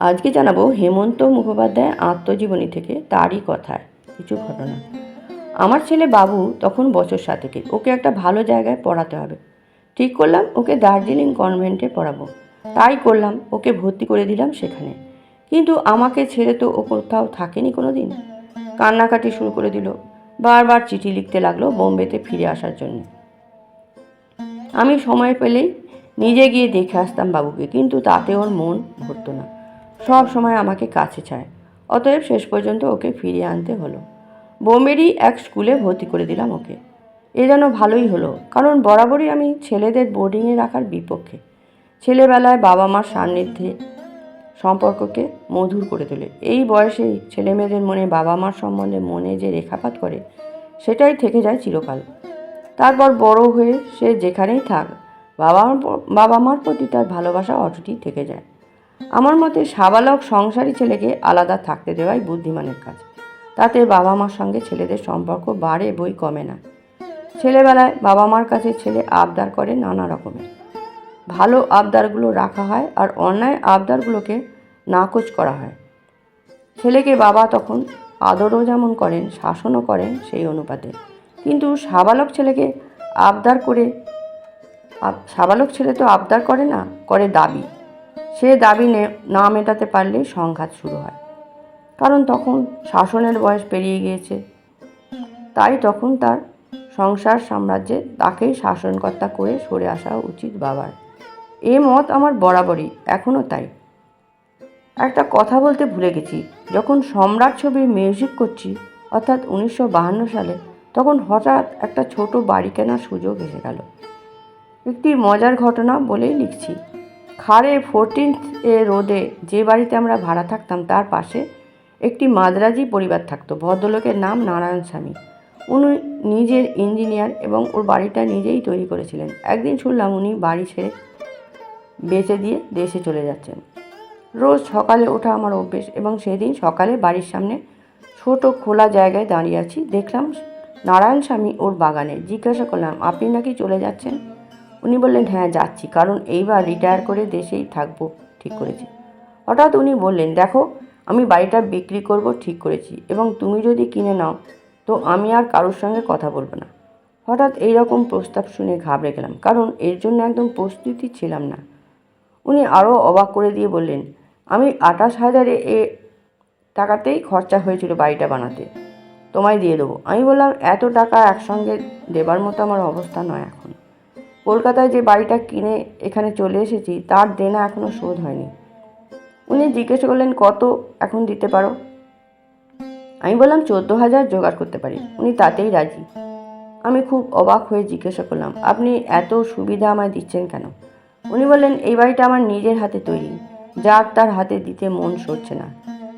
আজকে জানাব হেমন্ত মুখোপাধ্যায় আত্মজীবনী থেকে তারই কথায় কিছু ঘটনা। আমার ছেলে বাবু তখন বছর সাতেকের। ওকে একটা ভালো জায়গায় পড়াতে হবে। ঠিক করলাম, ওকে দার্জিলিং কনভেন্টে পড়াবো। তাই করলাম, ওকে ভর্তি করে দিলাম সেখানে। কিন্তু আমাকে ছেড়ে তো ও কোথাও থাকেনি কোনো দিন কান্নাকাটি শুরু করে দিল। বারবার চিঠি লিখতে লাগল বোম্বেতে ফিরে আসার জন্য। আমি সময় পেলেই নিজে গিয়ে দেখে আসতাম বাবুকে, কিন্তু তাতে ওর মন ভরতো না। সব সময় আমাকে কাছে চায়। অতএব শেষ পর্যন্ত ওকে ফিরিয়ে আনতে হলো। বোম্বেরই এক স্কুলে ভর্তি করে দিলাম ওকে। এ যেন ভালোই হলো, কারণ বরাবরই আমি ছেলেদের বোর্ডিংয়ে রাখার বিপক্ষে। ছেলেবেলায় বাবা মার সান্নিধ্যে সম্পর্ককে মধুর করে তোলে। এই বয়সেই ছেলেমেয়েদের মনে বাবা মার সম্বন্ধে মনে যে রেখাপাত করে, সেটাই থেকে যায় চিরকাল। তারপর বড় হয়ে সে যেখানেই থাক বাবা বাবা মার প্রতি তার ভালোবাসা অটুটি থেকে যায়। আমার মতে সাবালক সংসারী ছেলেকে আলাদা থাকতে দেওয়াই বুদ্ধিমানের কাজ। তাতে বাবা মার সঙ্গে ছেলেদের সম্পর্ক বাড়ে, বই কমে না। ছেলেবেলায় বাবা মার কাছে ছেলে আবদার করে নানা রকমের। ভালো আবদারগুলো রাখা হয় আর অন্যায় আবদারগুলোকে নাকচ করা হয়। ছেলেকে বাবা তখন আদরও যেমন করেন, শাসনও করেন সেই অনুপাতে। কিন্তু সাবালক ছেলেকে আবদার করে সাবালক ছেলে তো আবদার করে না, করে দাবি। সে দাবি নে- মেটাতে পারলেই সংঘাত শুরু হয়। কারণ তখন শাসনের বয়স পেরিয়ে গিয়েছে। তাই তখন তার সংসার সাম্রাজ্যে তাকেই শাসনকর্তা করে সরে আসা উচিত বাবার। এ মত আমার বরাবরই এখনও তাই। একটা কথা বলতে ভুলে গেছি, যখন সম্রাট ছবির মিউজিক করছি, অর্থাৎ উনিশশো সালে, তখন হঠাৎ একটা ছোট বাড়ি কেনার সুযোগ এসে গেল। একটি মজার ঘটনা বলেই লিখছি। খাড়ে ফোরটিন্থ এ রোডে যে বাড়িতে আমরা ভাড়া থাকতাম, তার পাশে একটি মাদ্রাজি পরিবার থাকতো। ভদ্রলোকের নাম নারায়ণ স্বামী। উনি নিজের ইঞ্জিনিয়ার এবং ওর বাড়িটা নিজেই তৈরি করেছিলেন। একদিন শুনলাম উনি বাড়ি ছেড়ে বেঁচে দিয়ে দেশে চলে যাচ্ছেন। রোজ সকালে ওঠা আমার অভ্যেস এবং সেদিন সকালে বাড়ির সামনে ছোট খোলা জায়গায় দাঁড়িয়ে আছি। দেখলাম নারায়ণ স্বামী ওর বাগানে। জিজ্ঞাসা করলাম, আপনি নাকি চলে যাচ্ছেন? উনি বললেন হ্যাঁ যাচ্ছি। কারণ এইবার রিটায়ার করে দেশেই থাকব। ঠিক করেছি। হঠাৎ উনি বললেন, দেখো, আমি বাড়িটা বিক্রি করব, ঠিক করেছি। এবং তুমি যদি কিনে নাও, তো আমি আর কারোর সঙ্গে কথা বলব না। হঠাৎ এই রকম প্রস্তাব শুনে ঘাবড়ে গেলাম, কারণ এর জন্য একদম প্রস্তুতি ছিলাম না। উনি আরও অবাক করে দিয়ে বললেন, আমি আঠাশ হাজারে এ টাকাতেই খরচা হয়েছিল বাড়িটা বানাতে। তোমায় দিয়ে দেবো। আমি বললাম, এত টাকা একসঙ্গে দেবার মতো আমার অবস্থা নয় এখন। কলকাতায় যে বাড়িটা কিনে এখানে চলে এসেছি, তার দেনা এখনও শোধ হয়নি। উনি জিজ্ঞেস করলেন, কত এখন দিতে পারো? আমি বললাম, চোদ্দ হাজার জোগাড় করতে পারি। উনি তাতেই রাজি। আমি খুব অবাক হয়ে জিজ্ঞাসা করলাম, আপনি এত সুবিধা আমায় দিচ্ছেন কেন? উনি বললেন, এই বাড়িটা আমার নিজের হাতে তৈরি। যার তার হাতে দিতে মন সরছে না।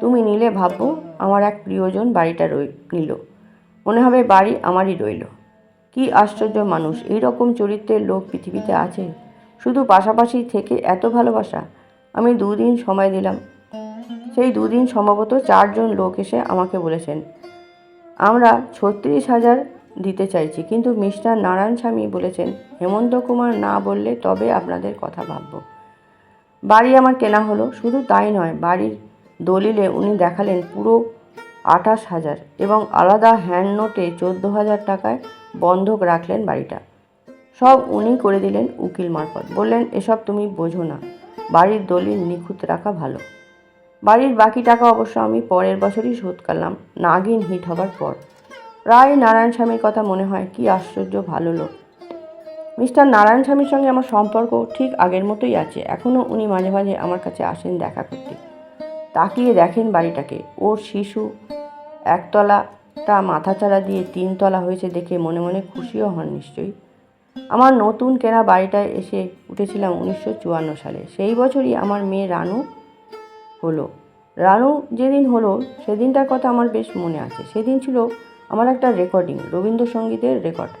তুমি নিলে ভাববো, আমার এক প্রিয়জন বাড়িটা রই নিল। মনে হবে বাড়ি আমারই রইল। কি আশ্চর্য মানুষ এই রকম চরিত্রের লোক পৃথিবীতে আছে? শুধু পাশাপাশি থেকে এত ভালোবাসা? আমি দুদিন সময় দিলাম। সেই দুদিন সম্ভবত চারজন লোক এসে আমাকে বলেছেন, আমরা ছত্রিশ হাজার দিতে চাইছি। কিন্তু মিস্টার নারায়ণ স্বামী বলেছেন, হেমন্ত কুমার না বললে তবে আপনাদের কথা ভাবব। বাড়ি আমার কেনা হলো, শুধু তাই নয়, বাড়ির দলিলে উনি দেখালেন পুরো আঠাশ হাজার এবং আলাদা হ্যান্ড নোটে চোদ্দ হাজার টাকায় বন্ধক রাখলেন বাড়িটা। সব উনি করে দিলেন উকিল মারফত। বললেন, এসব তুমি বোঝো না। বাড়ির দলিল নিখুঁত রাখা ভালো। বাড়ির বাকি টাকা অবশ্য আমি পরের বছরই শোধ করলাম। নাগিন হিট হবার পর। রায় নারায়ণ স্বামীর কথা মনে হয়, কি আশ্চর্য ভালো লোক। মিস্টার নারায়ণ স্বামীর সঙ্গে আমার সম্পর্ক ঠিক আগের মতোই আছে। এখনও উনি মাঝে মাঝে আমার কাছে আসেন দেখা করতে। তাকিয়ে দেখেন বাড়িটাকে। ওর শিশু একতলাটা মাথাচাড়া দিয়ে তিনতলা হয়েছে দেখে মনে মনে খুশিও হন নিশ্চয়ই। আমার নতুন কেনা বাড়িটায় এসে উঠেছিলাম উনিশশো চুয়ান্ন সালে। সেই বছরই আমার মেয়ে রানু হলো। রানু যেদিন হলো, সেদিনটার কথা আমার বেশ মনে আছে। সেদিন ছিল আমার একটা রেকর্ডিং রবীন্দ্রসঙ্গীতের রেকর্ড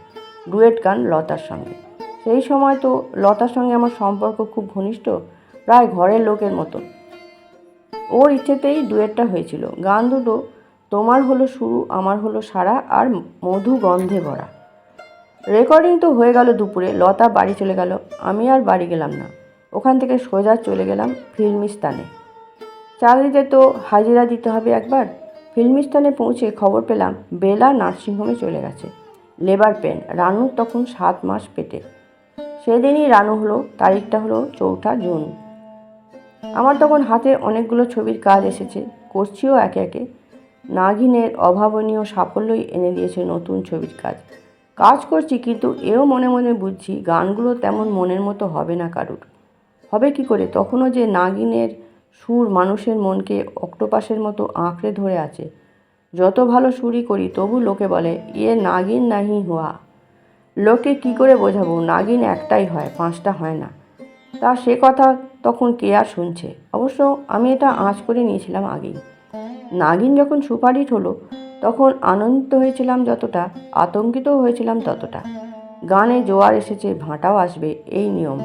ডুয়েট গান লতার সঙ্গে। সেই সময় তো লতার সঙ্গে আমার সম্পর্ক খুব ঘনিষ্ঠ, প্রায় ঘরের লোকের মতো ওর ইচ্ছেতেই ডুয়েটটা হয়েছিল। গান দুটো তোমার হলো শুরু, আমার হলো সারা, আর মধু গন্ধে ভরা। রেকর্ডিং তো হয়ে গেল দুপুরে, লতা বাড়ি চলে গেল, আমি আর বাড়ি গেলাম না। ওখান থেকে সোজা চলে গেলাম ফিল্মিস্তানে চাকরিতে তো হাজিরা দিতে হবে একবার। ফিল্মিস্তানে পৌঁছে খবর পেলাম, বেলা নার্সিংহোমে চলে গেছে। লেবার পেন রানুর তখন সাত মাস পেটে। সেদিনই রানু হলো, তারিখটা হলো চৌঠা জুন। আমার তখন হাতে অনেকগুলো ছবির কাজ এসেছে, করছিও একে একে। নাগিনের অভাবনীয় সাফল্যই এনে দিয়েছে নতুন ছবির কাজ। কাজ করছি কিন্তু এও মনে মনে বুঝছি গানগুলো তেমন মনের মতো হবে না কারুর। হবে কি করে? তখনও যে নাগিনের সুর মানুষের মনকে অক্টোপাসের মতো আঁকড়ে ধরে আছে। যত ভালো সুরই করি, তবু লোকে বলে ইয়ে নাগিন নাহি হুয়া। লোকে কি করে বোঝাবো? নাগিন একটাই হয়, পাঁচটা হয় না। তা সে কথা তখন কে আর শুনছে? অবশ্য আমি এটা আঁচ করে নিয়েছিলাম আগেই। নাগিন যখন সুপারহিট হলো, তখন আনন্দিত হয়েছিলাম যতটা আতঙ্কিতও হয়েছিলাম ততটা। গানে জোয়ার এসেছে, ভাঁটাও আসবে, এই নিয়ম।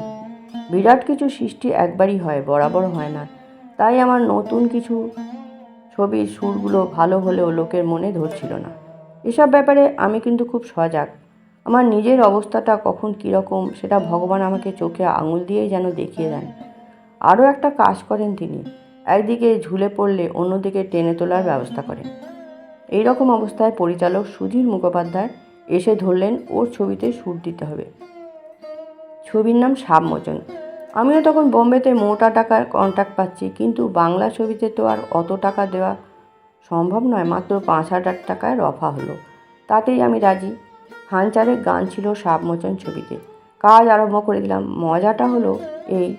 বিরাট কিছু সৃষ্টি একবারই হয়, বরাবর হয় না। তাই আমার নতুন কিছু ছবির সুরগুলো ভালো হলেও লোকের মনে ধরছিল না। এসব ব্যাপারে আমি কিন্তু খুব সজাগ। আমার নিজের অবস্থাটা কখন কীরকম, সেটা ভগবান আমাকে চোখে আঙুল দিয়েই যেন দেখিয়ে দেন। আরও একটা কাজ করেন তিনি। একদিকে ঝুলে পড়লে অন্যদিকে টেনে তোলার ব্যবস্থা করেন এই রকম অবস্থায় পরিচালক সুধীর মুখোপাধ্যায় এসে ধরলেন ওর ছবিতে সুর দিতে হবে। ছবির নাম সাবমোচন। আমিও তখন বোম্বেতে মোটা টাকার কন্ট্রাক্ট পাচ্ছি, কিন্তু বাংলা ছবিতে তো আর অত টাকা দেওয়া সম্ভব নয়, মাত্র পাঁচ হাজার টাকায় রফা হলো। তাতেই আমি রাজি। হানচারের গান ছিল সাবমোচন ছবিতে। কাজ আরম্ভ করে দিলাম। মজাটা হলো এই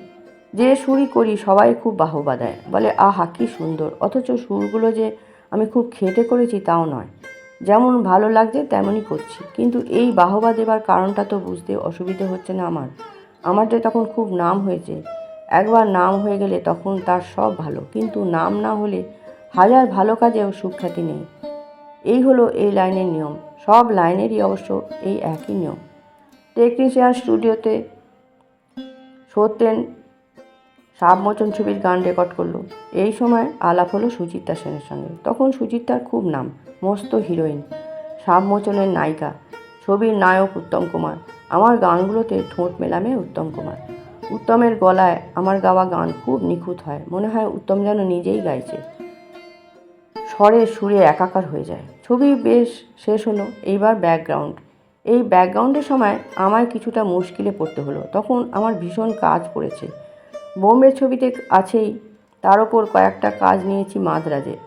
যে সুরই করি, সবাই খুব বাহবা দেয়। বলে, আহা, কি সুন্দর। অথচ সুরগুলো যে আমি খুব খেটে করেছি, তাও নয়। যেমন ভালো লাগছে, তেমনই করছি। কিন্তু এই বাহবা দেবার কারণটা তো বুঝতে অসুবিধে হচ্ছে না আমার। আমার যে তখন খুব নাম হয়েছে। একবার নাম হয়ে গেলে তখন তার সব ভালো। কিন্তু নাম না হলে হাজার ভালো কাজেও সুখ্যাতি নেই। এই হলো এই লাইনের নিয়ম। সব লাইনেরই অবশ্য এই একই নিয়ম। টেকনিশিয়ান স্টুডিওতে সত্যেন সাবমোচন ছবির গান রেকর্ড করল। এই সময় আলাপ হলো সুচিত্রা সেনের সঙ্গে। তখন সুচিত্রার খুব নাম, মস্ত হিরোইন, সাবমোচনের নায়িকা। ছবির নায়ক উত্তম কুমার। আমার গানগুলোতে ঠোঁট মেলামে উত্তম কুমার। উত্তমের গলায় আমার গাওয়া গান খুব নিখুঁত হয়। মনে হয় উত্তম যেন নিজেই গাইছে। স্বরে সুরে একাকার হয়ে যায়। ছবি বেশ শেষ হলো। এইবার ব্যাকগ্রাউন্ড এই ব্যাকগ্রাউন্ডের সময় আমায় কিছুটা মুশকিলে পড়তে হলো। তখন আমার ভীষণ কাজ পড়েছে। বোম্বে ছবিতে আছেই। তার ওপর কয়েকটা কাজ নিয়েছি মাদ্রাজে।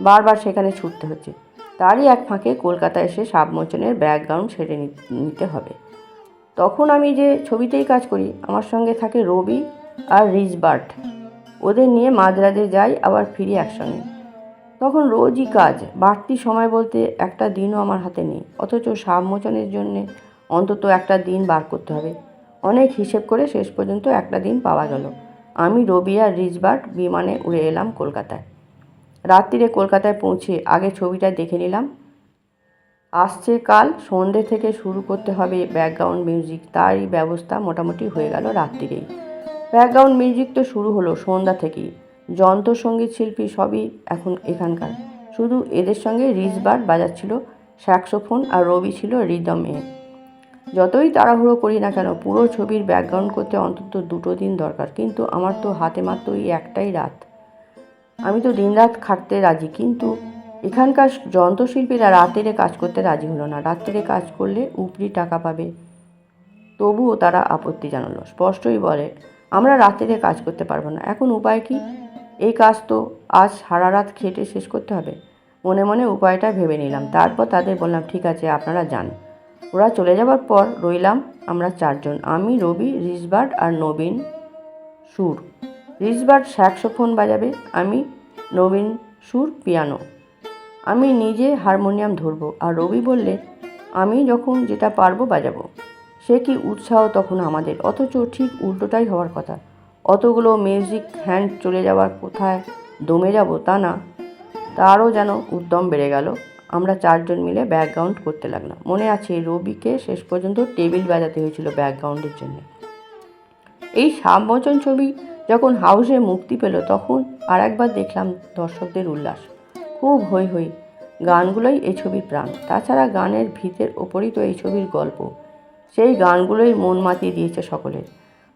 বারবার সেখানে ছুটতে হচ্ছে। তারই এক ফাঁকে কলকাতা এসে সাবমোচনের ব্যাকগ্রাউন্ড সেরে নিতে হবে। তখন আমি যে ছবিতেই কাজ করি, আমার সঙ্গে থাকে রবি আর রিজবার্ট। ওদের নিয়ে মাদ্রাজে যাই, আবার ফিরি একসঙ্গে। তখন রোজই কাজ, বাড়তি সময় বলতে একটা দিনও আমার হাতে নেই। অথচ সাবমোচনের জন্যে অন্তত একটা দিন বার করতে হবে। অনেক হিসেব করে শেষ পর্যন্ত একটা দিন পাওয়া গেল। আমি রবি আর রিজবার্ট বিমানে উড়ে এলাম কলকাতায়। রাত্রিরে কলকাতায় পৌঁছে আগে ছবিটা দেখে নিলাম। আসছে কাল, সন্ধে থেকে শুরু করতে হবে ব্যাকগ্রাউন্ড মিউজিক তারই ব্যবস্থা মোটামুটি হয়ে গেল রাত্রিরেই। ব্যাকগ্রাউন্ড মিউজিক তো শুরু হলো সন্ধ্যা থেকেই। যন্ত্রসঙ্গীত শিল্পী সবই এখন এখানকার। শুধু এদের সঙ্গে রিজবার্ড বাজাচ্ছিল স্যাক্সোফোন আর রবি ছিল রিদমে যতই তাড়াহুড়ো করি না কেন, পুরো ছবির ব্যাকগ্রাউন্ড করতে অন্তত দুটো দিন দরকার। কিন্তু আমার তো হাতে মাত্র এই একটাই রাত। আমি তো দিনরাত খাটতে রাজি, কিন্তু এখানকার যন্ত্রশিল্পীরা রাত্রে কাজ করতে রাজি হলো না। রাত্রে কাজ করলে উপরি টাকা পাবে। তবুও তারা আপত্তি জানালো। স্পষ্টই বলে, আমরা রাত্রে কাজ করতে পারব না। এখন উপায় কি? এই কাজ তো আজ সারা রাত খেটে শেষ করতে হবে। মনে মনে উপায়টা ভেবে নিলাম। তারপর তাদের বললাম, ঠিক আছে, আপনারা যান। ওরা চলে যাবার পর রইলাম আমরা চারজন। আমি, রবি রিজবার্ড আর নবীন সুর। রিজবার্ড স্যাক্সোফোন বাজাবে, আমি, নবীন সুর পিয়ানো। আমি নিজে হারমোনিয়াম ধরবো আর রবি বললে, আমি যখন যেটা পারব বাজাবো। সে কি উৎসাহ তখন আমাদের, অথচ ঠিক উল্টোটাই হওয়ার কথা। অতগুলো মিউজিক হ্যান্ড চলে যাওয়ার কোথায় দমে যাব তা না, তারও যেন উদ্যম বেড়ে গেল। আমরা চারজন মিলে ব্যাকগ্রাউন্ড করতে লাগলাম। মনে আছে রবিকে শেষ পর্যন্ত টেবিল বাজাতে হয়েছিল ব্যাকগ্রাউন্ডের জন্য। এই সাবমোচন ছবি যখন হাউসে মুক্তি পেল, তখন আর একবার দেখলাম দর্শকদের উল্লাস। খুব হই হই গানগুলোই এই ছবির প্রাণ। তাছাড়া গানের ভিতের ওপরই তো এই ছবির গল্প। সেই গানগুলোই মন মাতিয়ে দিয়েছে সকলের।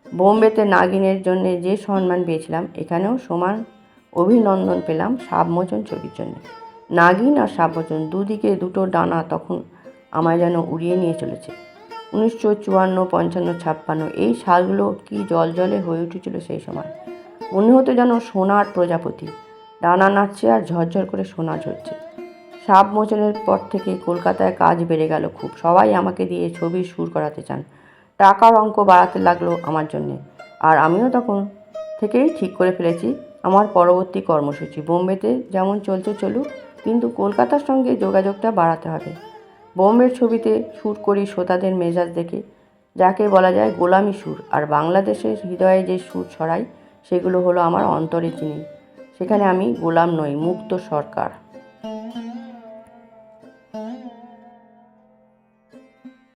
বোম্বেতে নাগিনের জন্য যে সম্মান পেয়েছিলাম, এখানেও সমান অভিনন্দন পেলাম সাবমোচন ছবির জন্য। নাগিন আর সাবমোচন দুদিকে দুটো ডানা তখন আমায় যেন উড়িয়ে নিয়ে চলেছে। উনিশশো চুয়ান্ন, পঞ্চান্ন, ছাপ্পান্ন, এই সালগুলো কি জল জলে হয়ে উঠেছিল সেই সময়। মনে হতো যেন সোনার প্রজাপতি। ডানা নাচছে আর ঝরঝর করে সোনা ঝরছে। সাপ মোচনের পর থেকে কলকাতায় কাজ বেড়ে গেল খুব। সবাই আমাকে দিয়ে ছবি সুর করাতে চান। টাকার অঙ্ক বাড়াতে লাগল আমার জন্যে। আর আমিও তখন থেকেই ঠিক করে ফেলেছি। আমার পরবর্তী কর্মসূচি। বোম্বেতে যেমন চলছে চলুক কিন্তু কলকাতার সঙ্গে যোগাযোগটা বাড়াতে হবে। বোম্বের ছবিতে সুর করি শ্রোতাদের মেজাজ দেখে, যাকে বলা যায় গোলামি সুর, আর বাংলাদেশের হৃদয়ে যে সুর ছড়াই, সেগুলো হলো আমার অন্তরে চিনি সেখানে আমি গোলাম নই, মুক্ত সরকার।